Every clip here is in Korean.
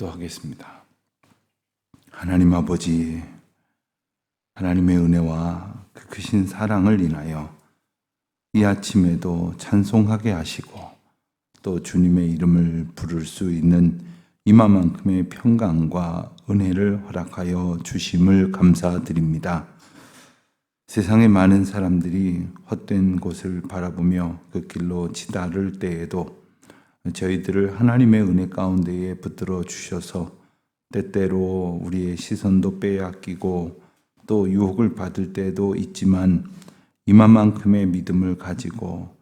기도하겠습니다. 하나님 아버지, 하나님의 은혜와 그 크신 사랑을 인하여 이 아침에도 찬송하게 하시고 또 주님의 이름을 부를 수 있는 이마만큼의 평강과 은혜를 허락하여 주심을 감사드립니다. 세상의 많은 사람들이 헛된 곳을 바라보며 그 길로 치달을 때에도 저희들을 하나님의 은혜 가운데에 붙들어 주셔서 때때로 우리의 시선도 빼앗기고 또 유혹을 받을 때도 있지만 이만큼의 믿음을 가지고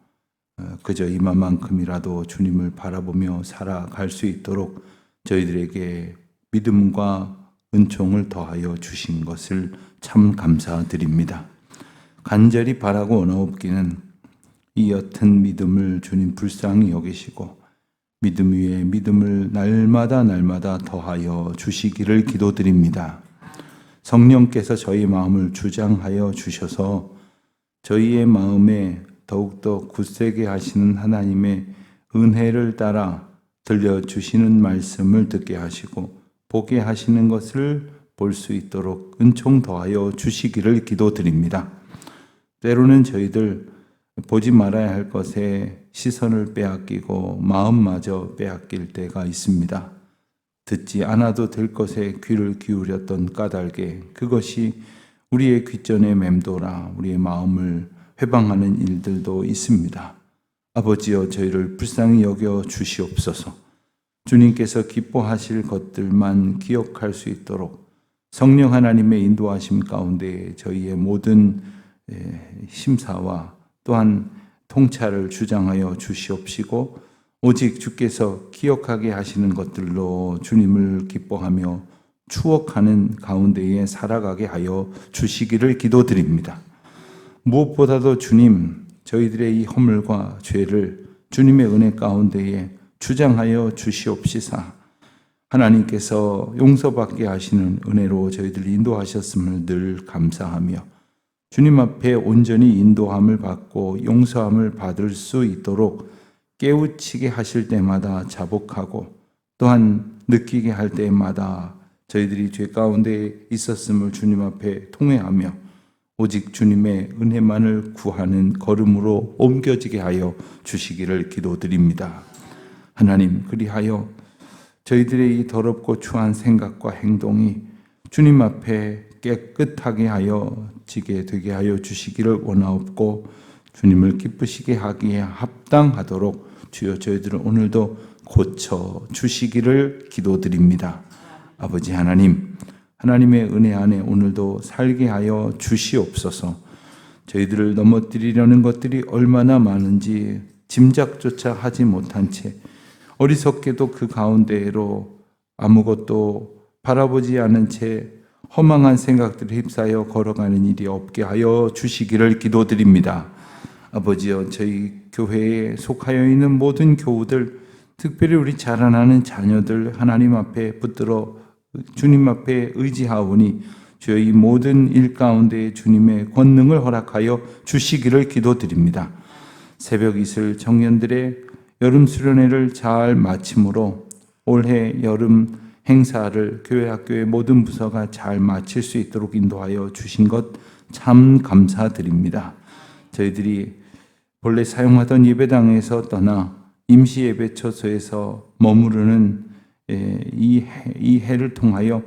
어, 그저 이만큼이라도 주님을 바라보며 살아갈 수 있도록 저희들에게 믿음과 은총을 더하여 주신 것을 참 감사드립니다. 간절히 바라고 원하옵기는 이 옅은 믿음을 주님 불쌍히 여기시고 믿음 위에 믿음을 날마다 날마다 더하여 주시기를 기도드립니다. 성령께서 저희 마음을 주장하여 주셔서 저희의 마음에 더욱더 굳세게 하시는 하나님의 은혜를 따라 들려주시는 말씀을 듣게 하시고 보게 하시는 것을 볼 수 있도록 은총 더하여 주시기를 기도드립니다. 때로는 저희들 보지 말아야 할 것에 시선을 빼앗기고 마음마저 빼앗길 때가 있습니다. 듣지 않아도 될 것에 귀를 기울였던 까닭에 그것이 우리의 귀전에 맴돌아 우리의 마음을 회방하는 일들도 있습니다. 아버지여 저희를 불쌍히 여겨 주시옵소서. 주님께서 기뻐하실 것들만 기억할 수 있도록 성령 하나님의 인도하심 가운데 저희의 모든 심사와 또한 통찰을 주장하여 주시옵시고 오직 주께서 기억하게 하시는 것들로 주님을 기뻐하며 추억하는 가운데에 살아가게 하여 주시기를 기도드립니다. 무엇보다도 주님, 저희들의 이 허물과 죄를 주님의 은혜 가운데에 주장하여 주시옵시사 하나님께서 용서받게 하시는 은혜로 저희들 인도하셨음을 늘 감사하며 주님 앞에 온전히 인도함을 받고 용서함을 받을 수 있도록 깨우치게 하실 때마다 자복하고 또한 느끼게 할 때마다 저희들이 죄 가운데 있었음을 주님 앞에 통회하며 오직 주님의 은혜만을 구하는 걸음으로 옮겨지게 하여 주시기를 기도드립니다. 하나님, 그리하여 저희들의 이 더럽고 추한 생각과 행동이 주님 앞에 깨끗하게 하여 지게 되게 하여 주시기를 원하옵고 주님을 기쁘시게 하기에 합당하도록 주여 저희들을 오늘도 고쳐 주시기를 기도드립니다. 아버지 하나님, 하나님의 은혜 안에 오늘도 살게 하여 주시옵소서. 저희들을 넘어뜨리려는 것들이 얼마나 많은지 짐작조차 하지 못한 채 어리석게도 그 가운데로 아무것도 바라보지 않은 채 허망한 생각들을 휩싸여 걸어가는 일이 없게 하여 주시기를 기도드립니다. 아버지여 저희 교회에 속하여 있는 모든 교우들 특별히 우리 자라나는 자녀들 하나님 앞에 붙들어 주님 앞에 의지하오니 이 모든 일 가운데 주님의 권능을 허락하여 주시기를 기도드립니다. 새벽 이슬 청년들의 여름 수련회를 잘 마침으로 올해 여름 행사를 교회 학교의 모든 부서가 잘 마칠 수 있도록 인도하여 주신 것 참 감사드립니다. 저희들이 본래 사용하던 예배당에서 떠나 임시 예배 처소에서 머무르는 이, 이 해를 통하여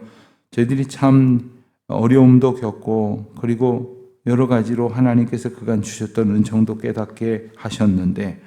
저희들이 참 어려움도 겪고 그리고 여러 가지로 하나님께서 그간 주셨던 은총도 깨닫게 하셨는데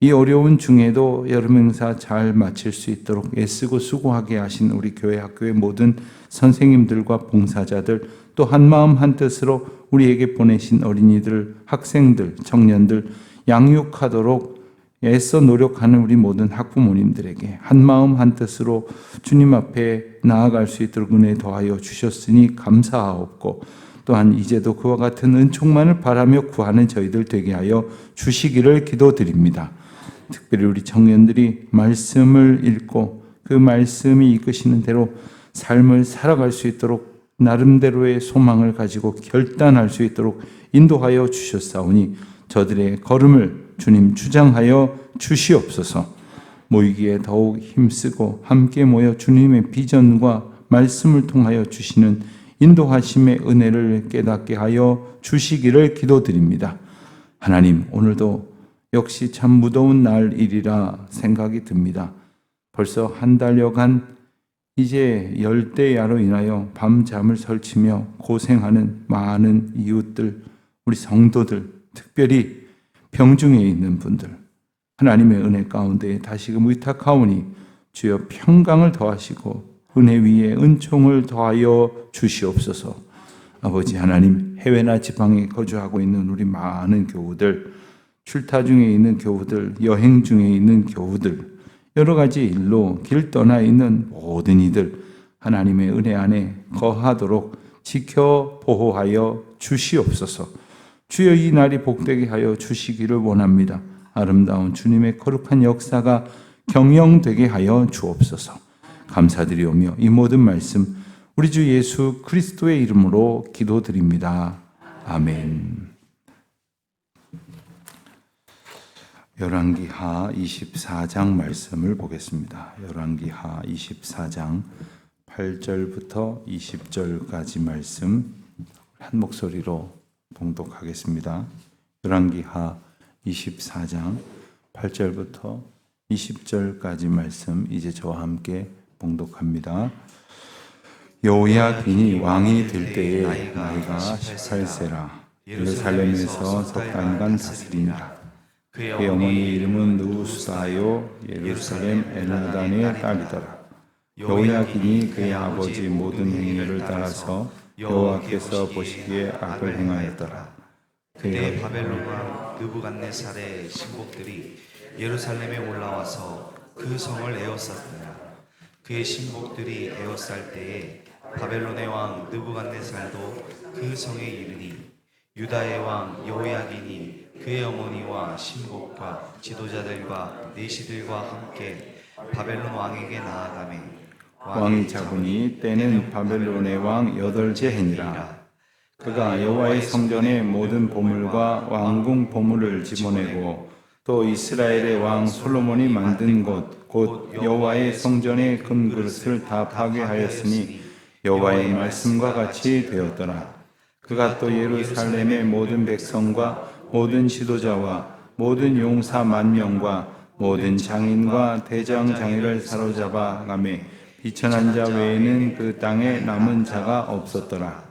이 어려운 중에도 여름 행사 잘 마칠 수 있도록 애쓰고 수고하게 하신 우리 교회 학교의 모든 선생님들과 봉사자들 또 한마음 한뜻으로 우리에게 보내신 어린이들, 학생들, 청년들 양육하도록 애써 노력하는 우리 모든 학부모님들에게 한마음 한뜻으로 주님 앞에 나아갈 수 있도록 은혜 더하여 주셨으니 감사하옵고 또한 이제도 그와 같은 은총만을 바라며 구하는 저희들 되게 하여 주시기를 기도드립니다. 특별히 우리 청년들이 말씀을 읽고 그 말씀이 이끄시는 대로 삶을 살아갈 수 있도록 나름대로의 소망을 가지고 결단할 수 있도록 인도하여 주셨사오니 저들의 걸음을 주님 주장하여 주시옵소서. 모이기에 더욱 힘쓰고 함께 모여 주님의 비전과 말씀을 통하여 주시는 인도하심의 은혜를 깨닫게 하여 주시기를 기도드립니다. 하나님, 오늘도 역시 참 무더운 날이리라 생각이 듭니다. 벌써 한 달여간 이제 열대야로 인하여 밤잠을 설치며 고생하는 많은 이웃들, 우리 성도들, 특별히 병중에 있는 분들, 하나님의 은혜 가운데 다시금 의탁하오니 주여 평강을 더하시고 은혜 위에 은총을 더하여 주시옵소서. 아버지 하나님 해외나 지방에 거주하고 있는 우리 많은 교우들, 출타 중에 있는 교우들, 여행 중에 있는 교우들, 여러 가지 일로 길 떠나 있는 모든 이들 하나님의 은혜 안에 거하도록 지켜 보호하여 주시옵소서. 주여 이 날이 복되게 하여 주시기를 원합니다. 아름다운 주님의 거룩한 역사가 경영되게 하여 주옵소서. 감사드리오며 이 모든 말씀 우리 주 예수 그리스도의 이름으로 기도드립니다. 아멘. 열왕기하 24장 말씀을 보겠습니다. 열왕기하 24장 8절부터 20절까지 말씀 한 목소리로 봉독하겠습니다. 열왕기하 24장 8절부터 20절까지 말씀 이제 저와 함께 봉독합니다. 여호야긴이 왕이 될 때에 나이가 18세라 예루살렘에서 석 달간 다스리니라 그의 어머니 이름은 누우스다요 예루살렘 엘나단의 딸이더라 여호야긴이 그의 아버지 모든 행위를 따라서 여호와께서 보시기에 악을 행하였더라 그때 바벨론 왕 느부갓네살의 신복들이 예루살렘에 올라와서 그 성을 에워쌌더라. 그의 신복들이 에워쌀 때에 바벨론의 왕 느부갓네살도 그 성에 이르니 유다의 왕 여호야긴이 그의 어머니와 신복과 지도자들과 내시들과 함께 바벨론 왕에게 나아가매 왕이 잡으니 때는 바벨론의 왕 여덟째 해니라 그가 여호와의 성전의 모든 보물과 왕궁 보물을 집어내고 또 이스라엘의 왕 솔로몬이 만든 곳 곧 여호와의 성전의 금그릇을 다 파괴하였으니 여호와의 말씀과 같이 되었더라. 그가 또 예루살렘의 모든 백성과 모든 지도자와 모든 용사 만 명과 모든 장인과 대장 장이를 사로잡아 가매 비천한 자 외에는 그 땅에 남은 자가 없었더라.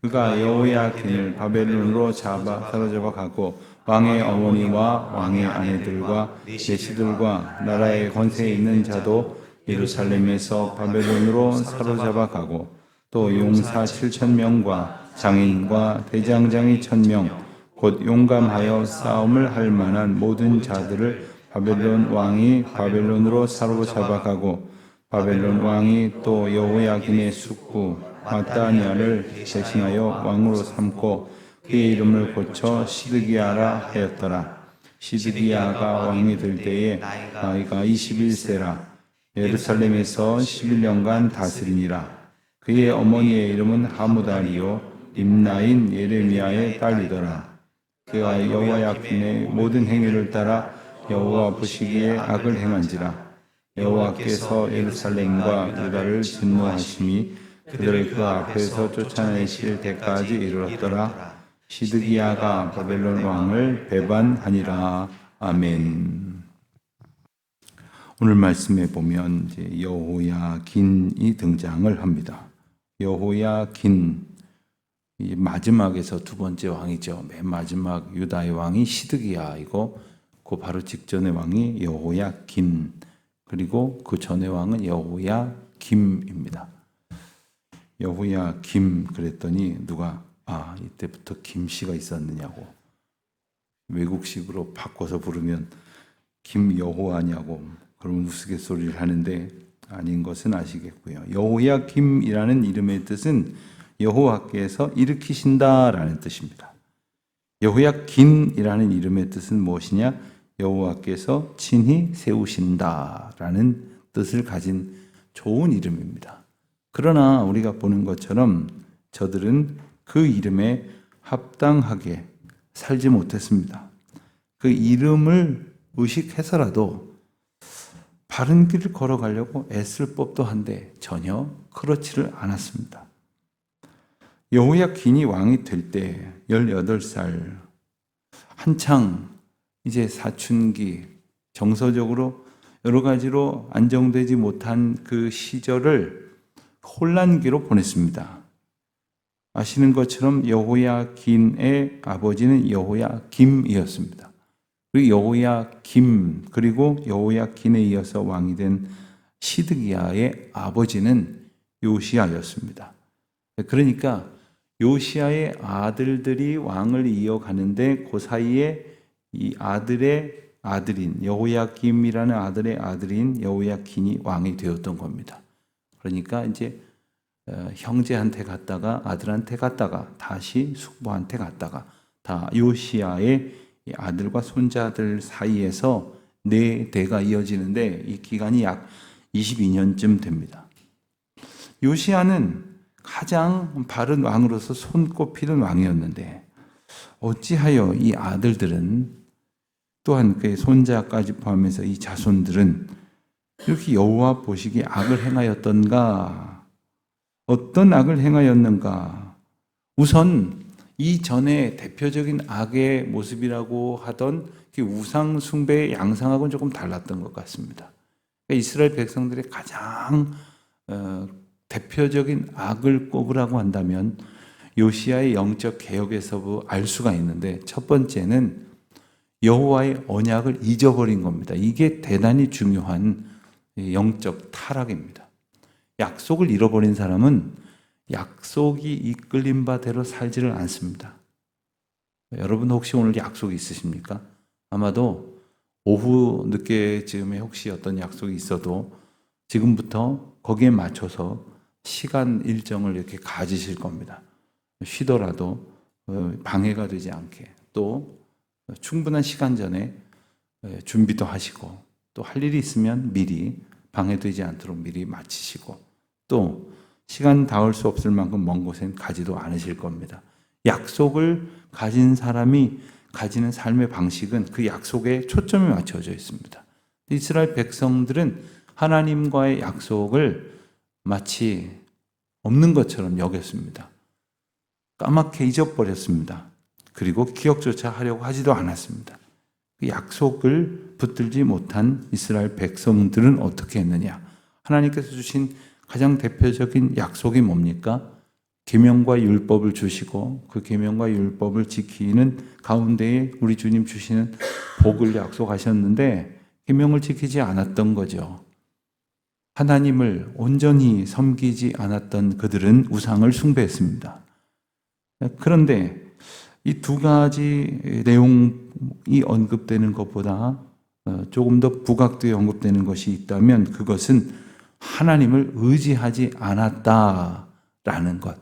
그가 여호야긴을 바벨론으로 잡아 사로잡아 가고 왕의 어머니와 왕의 아내들과 내시들과 나라의 권세에 있는 자도 예루살렘에서 바벨론으로 사로잡아 가고 또 용사 7천 명과 장인과 대장장이 천 명, 곧 용감하여 싸움을 할 만한 모든 자들을 바벨론 왕이 바벨론으로 사로잡아 가고 바벨론 왕이 또 여호야긴의 숙부 마따니아를 대신하여 왕으로 삼고 그의 이름을 고쳐 시드기야라 하였더라. 시드기야가 왕이 될 때에 나이가 21세라 예루살렘에서 11년간 다스리니라. 그의 어머니의 이름은 하무다리요 임나인 예레미야의 딸이더라. 그가 여호와야긴의 모든 행위를 따라 여호와 보시기에 악을 행한지라. 여호와께서 예루살렘과 유다를 진노하심이 그들을 그 앞에서 쫓아내실 때까지 이르렀더라. 시드기야가 바벨론 왕을 배반하니라. 아멘. 오늘 말씀에 보면 이제 여호야긴이 등장을 합니다. 여호야긴 이 마지막에서 두 번째 왕이죠. 맨 마지막 유다의 왕이 시드기야이고 그 바로 직전의 왕이 여호야긴 그리고 그 전의 왕은 여호야김입니다. 여호야김 그랬더니 누가 아 이때부터 김씨가 있었느냐고 외국식으로 바꿔서 부르면 김여호하냐고 그런 우스갯소리를 하는데 아닌 것은 아시겠고요. 여호야김이라는 이름의 뜻은 여호와께서 일으키신다라는 뜻입니다. 여호야긴이라는 이름의 뜻은 무엇이냐? 여호와께서 친히 세우신다라는 뜻을 가진 좋은 이름입니다. 그러나 우리가 보는 것처럼 저들은 그 이름에 합당하게 살지 못했습니다. 그 이름을 의식해서라도 바른 길을 걸어가려고 애쓸 법도 한데 전혀 그렇지를 않았습니다. 여호야긴이 왕이 될 때 18살 한창 이제 사춘기 정서적으로 여러 가지로 안정되지 못한 그 시절을 혼란기로 보냈습니다. 아시는 것처럼 여호야긴의 아버지는 여호야김이었습니다. 그리고 여호야김 그리고 여호야긴에 이어서 왕이 된 시드기야의 아버지는 요시아였습니다. 그러니까 요시아의 아들들이 왕을 이어가는데 그 사이에 이 아들의 아들인 여호야김이라는 아들의 아들인 여호야긴이 왕이 되었던 겁니다. 그러니까 이제 어, 형제한테 갔다가 아들한테 갔다가 다시 숙부한테 갔다가 다 요시아의 이 아들과 손자들 사이에서 네 대가 이어지는데 이 기간이 약 22년쯤 됩니다. 요시아는 가장 바른 왕으로서 손꼽히는 왕이었는데 어찌하여 이 아들들은 또한 그의 손자까지 포함해서 이 자손들은 이렇게 여호와 보시기에 악을 행하였던가 어떤 악을 행하였는가 우선 이전에 대표적인 악의 모습이라고 하던 그 우상 숭배의 양상하고는 조금 달랐던 것 같습니다. 그러니까 이스라엘 백성들의 가장 어, 대표적인 악을 꼽으라고 한다면 요시아의 영적 개혁에서 알 수가 있는데 첫 번째는 여호와의 언약을 잊어버린 겁니다. 이게 대단히 중요한 영적 타락입니다. 약속을 잃어버린 사람은 약속이 이끌린 바대로 살지를 않습니다. 여러분 혹시 오늘 약속이 있으십니까? 아마도 오후 늦게 쯤에 혹시 어떤 약속이 있어도 지금부터 거기에 맞춰서 시간 일정을 이렇게 가지실 겁니다. 쉬더라도 어, 방해가 되지 않게 또 충분한 시간 전에 예, 준비도 하시고 또 할 일이 있으면 미리 방해되지 않도록 미리 마치시고 또 시간 닿을 수 없을 만큼 먼 곳엔 가지도 않으실 겁니다. 약속을 가진 사람이 가지는 삶의 방식은 그 약속에 초점이 맞춰져 있습니다. 이스라엘 백성들은 하나님과의 약속을 마치 없는 것처럼 여겼습니다. 까맣게 잊어버렸습니다. 그리고 기억조차 하려고 하지도 않았습니다. 그 약속을 붙들지 못한 이스라엘 백성들은 어떻게 했느냐? 하나님께서 주신 가장 대표적인 약속이 뭡니까? 계명과 율법을 주시고 그 계명과 율법을 지키는 가운데에 우리 주님 주시는 복을 약속하셨는데 계명을 지키지 않았던 거죠. 하나님을 온전히 섬기지 않았던 그들은 우상을 숭배했습니다. 그런데 이 두 가지 내용이 언급되는 것보다 어, 조금 더 부각되어 언급되는 것이 있다면 그것은 하나님을 의지하지 않았다라는 것,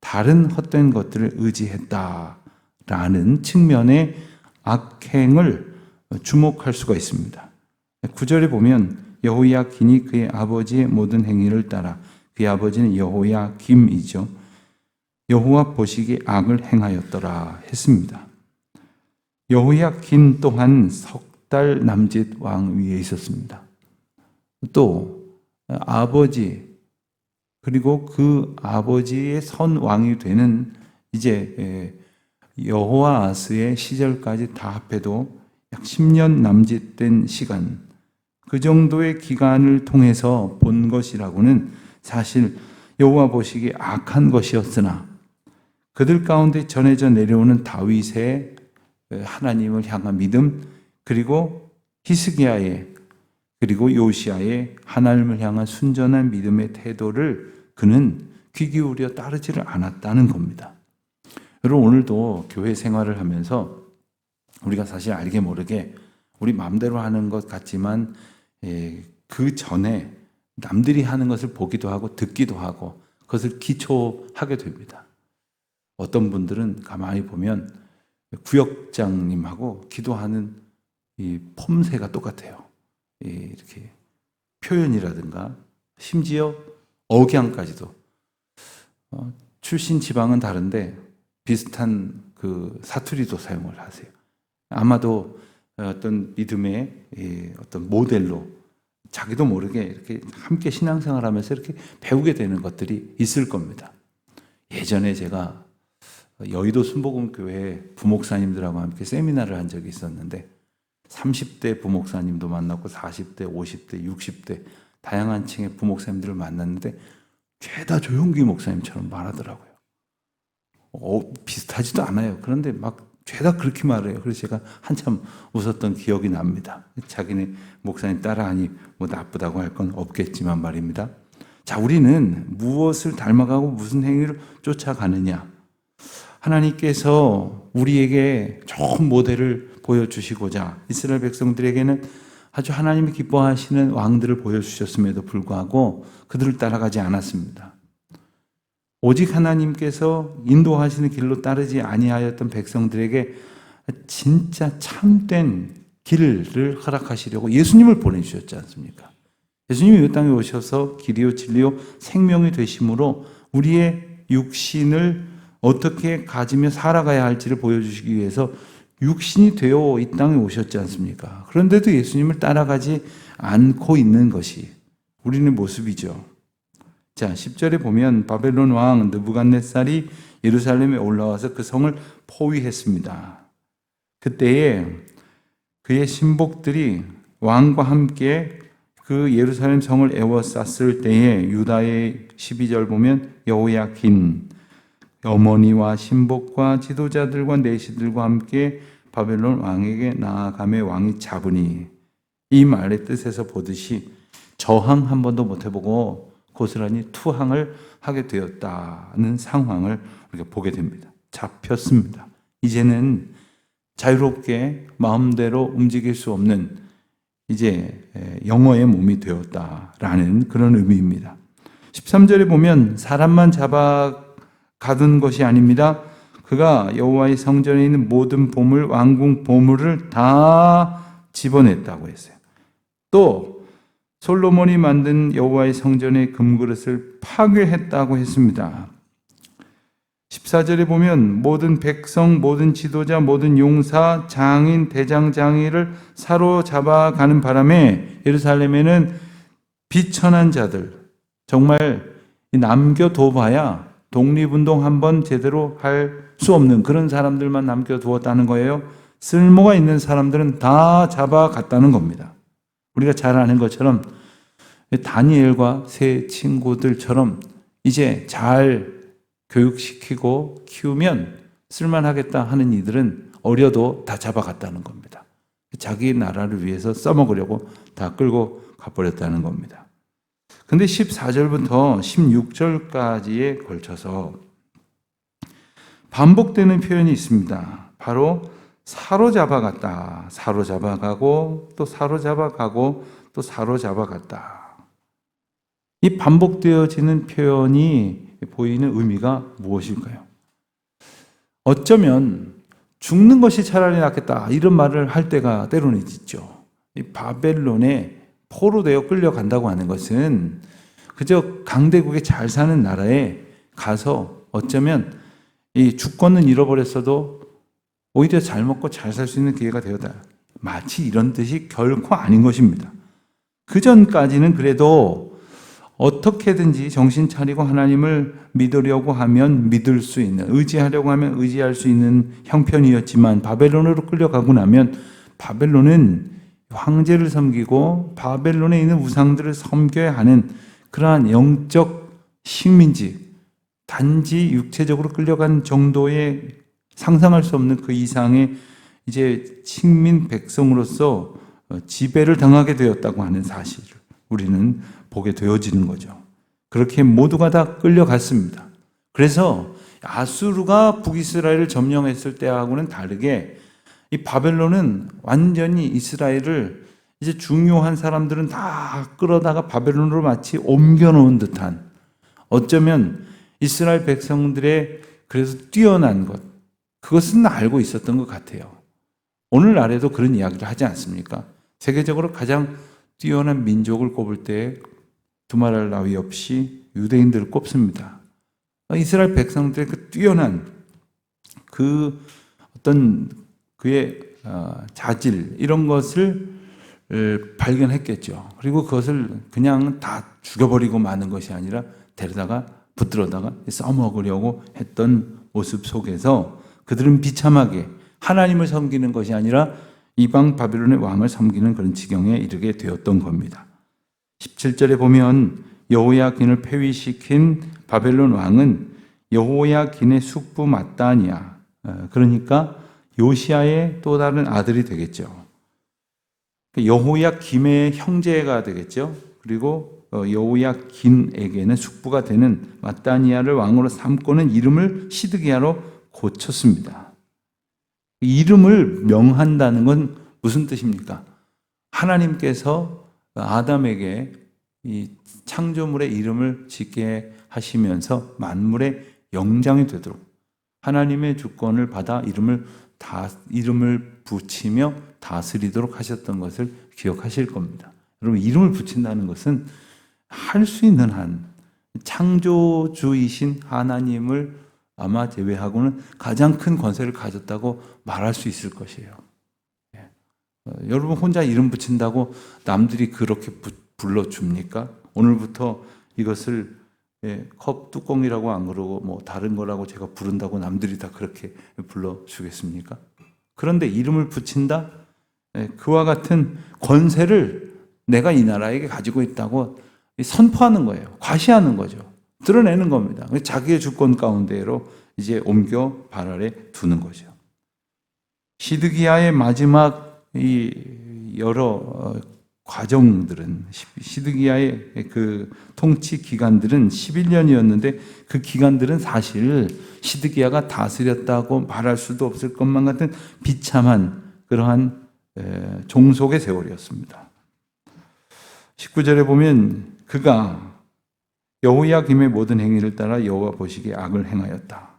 다른 헛된 것들을 의지했다라는 측면의 악행을 주목할 수가 있습니다. 구절에 보면 여호야긴이 그의 아버지의 모든 행위를 따라 그의 아버지는 여호야김이죠. 여호와 보시기에 악을 행하였더라 했습니다. 여호야긴 또한 석 달 남짓 왕 위에 있었습니다. 또 아버지 그리고 그 아버지의 선 왕이 되는 이제 여호와스의 시절까지 다 합해도 약 10년 남짓된 시간 그 정도의 기간을 통해서 본 것이라고는 사실 여호와 보시기에 악한 것이었으나 그들 가운데 전해져 내려오는 다윗의 하나님을 향한 믿음 그리고 히스기야의 그리고 요시아의 하나님을 향한 순전한 믿음의 태도를 그는 귀 기울여 따르지를 않았다는 겁니다. 여러분 오늘도 교회 생활을 하면서 우리가 사실 알게 모르게 우리 마음대로 하는 것 같지만 예, 그 전에 남들이 하는 것을 보기도 하고 듣기도 하고 그것을 기초하게 됩니다. 어떤 분들은 가만히 보면 구역장님하고 기도하는 이 폼새가 똑같아요. 이렇게 표현이라든가 심지어 억양까지도 어, 출신 지방은 다른데 비슷한 그 사투리도 사용을 하세요. 아마도 어떤 믿음의 어떤 모델로 자기도 모르게 이렇게 함께 신앙생활 하면서 이렇게 배우게 되는 것들이 있을 겁니다. 예전에 제가 여의도 순복음교회 부목사님들하고 함께 세미나를 한 적이 있었는데 30대 부목사님도 만났고 40대, 50대, 60대 다양한 층의 부목사님들을 만났는데 죄다 조용기 목사님처럼 말하더라고요. 어, 비슷하지도 않아요. 그런데 막 죄다 그렇게 말해요. 그래서 제가 한참 웃었던 기억이 납니다. 자기네 목사님 따라하니 뭐 나쁘다고 할 건 없겠지만 말입니다. 자, 우리는 무엇을 닮아가고 무슨 행위를 쫓아가느냐. 하나님께서 우리에게 좋은 모델을 보여주시고자 이스라엘 백성들에게는 아주 하나님이 기뻐하시는 왕들을 보여주셨음에도 불구하고 그들을 따라가지 않았습니다. 오직 하나님께서 인도하시는 길로 따르지 아니하였던 백성들에게 진짜 참된 길을 허락하시려고 예수님을 보내주셨지 않습니까? 예수님이 이 땅에 오셔서 길이요 진리요 생명이 되심으로 우리의 육신을 어떻게 가지며 살아가야 할지를 보여주시기 위해서 육신이 되어 이 땅에 오셨지 않습니까? 그런데도 예수님을 따라가지 않고 있는 것이 우리의 모습이죠. 자, 10절에 보면 바벨론 왕 느부갓네살이 예루살렘에 올라와서 그 성을 포위했습니다. 그때에 그의 신복들이 왕과 함께 그 예루살렘 성을 에워쌌을 때에 유다의 12절 보면 여호야긴 어머니와 신복과 지도자들과 내시들과 함께 바벨론 왕에게 나아가매 왕이 잡으니 이 말의 뜻에서 보듯이 저항 한 번도 못 해보고 고스란히 투항을 하게 되었다는 상황을 우리가 보게 됩니다. 잡혔습니다. 이제는 자유롭게 마음대로 움직일 수 없는 이제 영어의 몸이 되었다라는 그런 의미입니다. 13절에 보면 사람만 잡아 가둔 것이 아닙니다. 그가 여호와의 성전에 있는 모든 보물, 왕궁 보물을 다 집어냈다고 했어요. 또 솔로몬이 만든 여호와의 성전의 금그릇을 파괴했다고 했습니다. 14절에 보면 모든 백성, 모든 지도자, 모든 용사, 장인, 대장, 장이를 사로잡아 가는 바람에 예루살렘에는 비천한 자들, 정말 남겨둬봐야 독립운동 한번 제대로 할 수 없는 그런 사람들만 남겨두었다는 거예요. 쓸모가 있는 사람들은 다 잡아갔다는 겁니다. 우리가 잘 아는 것처럼 다니엘과 세 친구들처럼 이제 잘 교육시키고 키우면 쓸만하겠다 하는 이들은 어려도 다 잡아갔다는 겁니다. 자기 나라를 위해서 써먹으려고 다 끌고 가버렸다는 겁니다. 근데 14절부터 16절까지에 걸쳐서 반복되는 표현이 있습니다. 바로 사로잡아갔다. 사로잡아가고 또 사로잡아가고 또 사로잡아갔다. 이 반복되어지는 표현이 보이는 의미가 무엇일까요? 어쩌면 죽는 것이 차라리 낫겠다 이런 말을 할 때가 때로는 있죠. 이 바벨론에 포로 되어 끌려간다고 하는 것은 그저 강대국에 잘 사는 나라에 가서 어쩌면 이 주권은 잃어버렸어도 오히려 잘 먹고 잘 살 수 있는 기회가 되었다. 마치 이런 뜻이 결코 아닌 것입니다. 그 전까지는 그래도 어떻게든지 정신 차리고 하나님을 믿으려고 하면 믿을 수 있는, 의지하려고 하면 의지할 수 있는 형편이었지만 바벨론으로 끌려가고 나면 바벨론은 황제를 섬기고 바벨론에 있는 우상들을 섬겨야 하는 그러한 영적 식민지, 단지 육체적으로 끌려간 정도의 상상할 수 없는 그 이상의 이제 식민 백성으로서 지배를 당하게 되었다고 하는 사실을 우리는 보게 되어지는 거죠. 그렇게 모두가 다 끌려갔습니다. 그래서 아수르가 북이스라엘을 점령했을 때하고는 다르게 이 바벨론은 완전히 이스라엘을 이제 중요한 사람들은 다 끌어다가 바벨론으로 마치 옮겨놓은 듯한 어쩌면 이스라엘 백성들의 그래서 뛰어난 것 그것은 알고 있었던 것 같아요. 오늘날에도 그런 이야기를 하지 않습니까? 세계적으로 가장 뛰어난 민족을 꼽을 때 두말할 나위 없이 유대인들을 꼽습니다. 이스라엘 백성들의 그 뛰어난 그 어떤 그의 자질 이런 것을 발견했겠죠. 그리고 그것을 그냥 다 죽여버리고 마는 것이 아니라 데려다가 붙들어다가 써먹으려고 했던 모습 속에서 그들은 비참하게 하나님을 섬기는 것이 아니라 이방 바빌론의 왕을 섬기는 그런 지경에 이르게 되었던 겁니다. 17절에 보면 여호야긴을 폐위시킨 바벨론 왕은 여호야긴의 숙부 마따니아 어, 그러니까 요시아의 또 다른 아들이 되겠죠. 여호야김의 형제가 되겠죠. 그리고 어, 여호야긴에게는 숙부가 되는 마따니아를 왕으로 삼고는 이름을 시드기야로 고쳤습니다. 이름을 명한다는 건 무슨 뜻입니까? 하나님께서 아담에게 이 창조물의 이름을 짓게 하시면서 만물의 영장이 되도록 하나님의 주권을 받아 이름을 다 이름을 붙이며 다스리도록 하셨던 것을 기억하실 겁니다. 여러분 이름을 붙인다는 것은 할 수 있는 한 창조주이신 하나님을 아마 제외하고는 가장 큰 권세를 가졌다고 말할 수 있을 것이에요. 여러분 혼자 이름 붙인다고 남들이 그렇게 부- 불러줍니까? 오늘부터 이것을 예, 컵 뚜껑이라고 안 그러고 뭐 다른 거라고 제가 부른다고 남들이 다 그렇게 불러주겠습니까? 그런데 이름을 붙인다? 예, 그와 같은 권세를 내가 이 나라에게 가지고 있다고 선포하는 거예요. 과시하는 거죠. 드러내는 겁니다. 자기의 주권 가운데로 이제 옮겨 발 아래 두는 거죠. 시드기야의 마지막 이 여러 어, 과정들은 시- 시드기야의 그 통치 기간들은 11년이었는데 그 기간들은 사실 시드기야가 다스렸다고 말할 수도 없을 것만 같은 비참한 그러한 에, 종속의 세월이었습니다. 19절에 보면 그가 여호야김의 모든 행위를 따라 여호와 보시기에 악을 행하였다.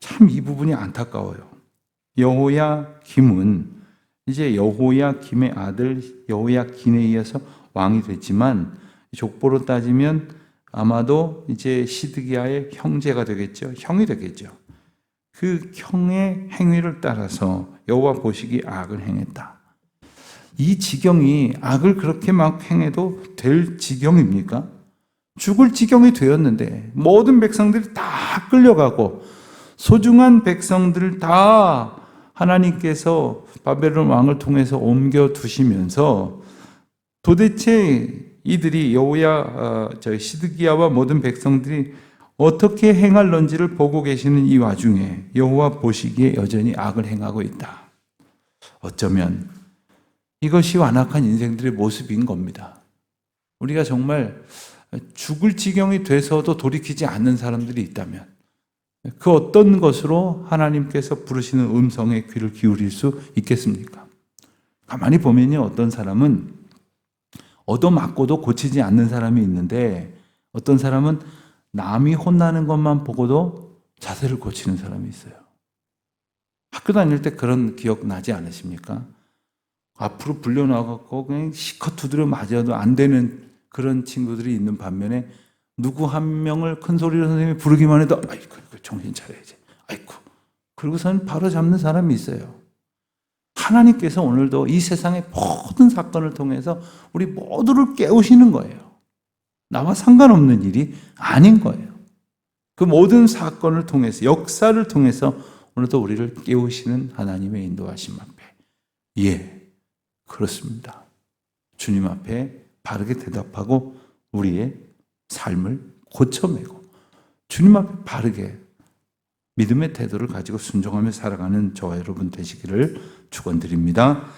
참 이 부분이 안타까워요. 여호야김은 이제 여호야김의 아들 여호야긴에 의해서 왕이 됐지만 족보로 따지면 아마도 이제 시드기야의 형제가 되겠죠. 형이 되겠죠. 그 형의 행위를 따라서 여호와 보시기 악을 행했다. 이 지경이 악을 그렇게 막 행해도 될 지경입니까? 죽을 지경이 되었는데 모든 백성들이 다 끌려가고 소중한 백성들을 다 하나님께서 바벨론 왕을 통해서 옮겨 두시면서 도대체 이들이 여호야 어, 저 시드기야와 모든 백성들이 어떻게 행할런지를 보고 계시는 이 와중에 여호와 보시기에 여전히 악을 행하고 있다. 어쩌면 이것이 완악한 인생들의 모습인 겁니다. 우리가 정말 죽을 지경이 돼서도 돌이키지 않는 사람들이 있다면 그 어떤 것으로 하나님께서 부르시는 음성에 귀를 기울일 수 있겠습니까? 가만히 보면요, 어떤 사람은 얻어맞고도 고치지 않는 사람이 있는데 어떤 사람은 남이 혼나는 것만 보고도 자세를 고치는 사람이 있어요. 학교 다닐 때 그런 기억 나지 않으십니까? 앞으로 불려나가고 그냥 시컷 두드려 맞아도 안 되는 그런 친구들이 있는 반면에 누구 한 명을 큰 소리로 선생님이 부르기만 해도 아이고 정신 차려야지. 아이고. 그러고선 바로 잡는 사람이 있어요. 하나님께서 오늘도 이 세상의 모든 사건을 통해서 우리 모두를 깨우시는 거예요. 나와 상관없는 일이 아닌 거예요. 그 모든 사건을 통해서 역사를 통해서 오늘도 우리를 깨우시는 하나님의 인도하심 앞에 예, 그렇습니다. 주님 앞에 바르게 대답하고 우리의 삶을 고쳐매고 주님 앞에 바르게 믿음의 태도를 가지고 순종하며 살아가는 저와 여러분 되시기를 축원드립니다.